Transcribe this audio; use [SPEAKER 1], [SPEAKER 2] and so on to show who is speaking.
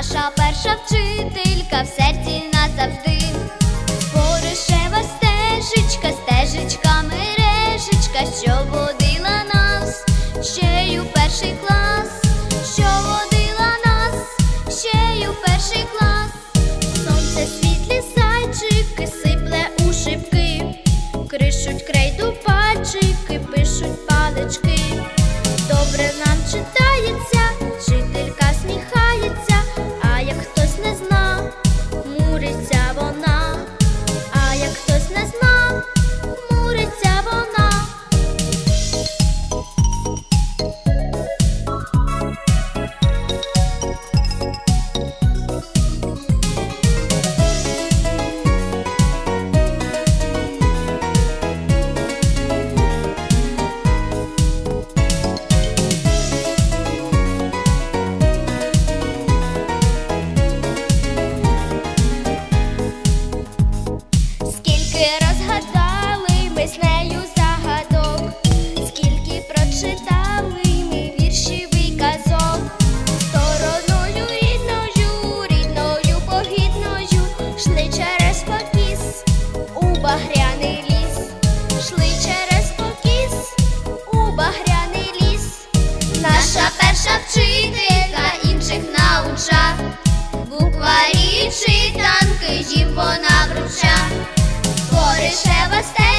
[SPEAKER 1] наша перша вчителька в серці назавжди. наша перша вчителька інших науча, букварі читанки їм вона вруча, Коришева стежка